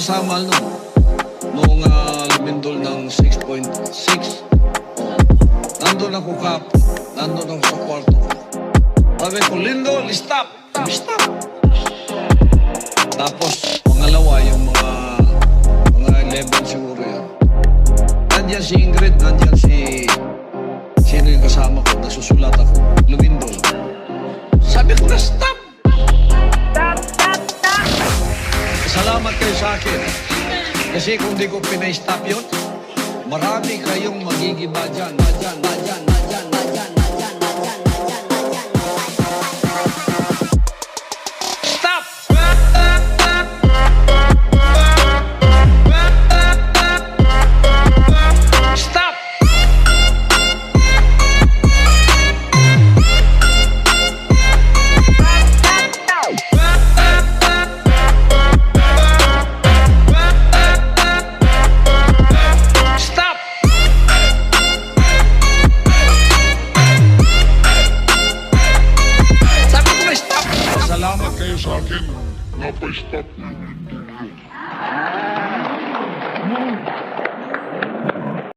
sa Samal noon. Noong uh, lumindol ng 6.6. Nandun ako kap. Nandun ako sa kwarto ko. Sabi ko, Lindol, stop! Stop! Tapos, pangalawa, yung mga mga 11 siguro yan. Nandyan si Ingrid, nandyan si... Sino yung kasama ko? Nasusulat ako. Lumindol. Salamat kayo sa akin. Kasi kung di ko pinay-stop yun, marami kayong magigiba dyan, dyan, dyan, dyan, kayo sa akin, napastop yung hindi yun. Ah!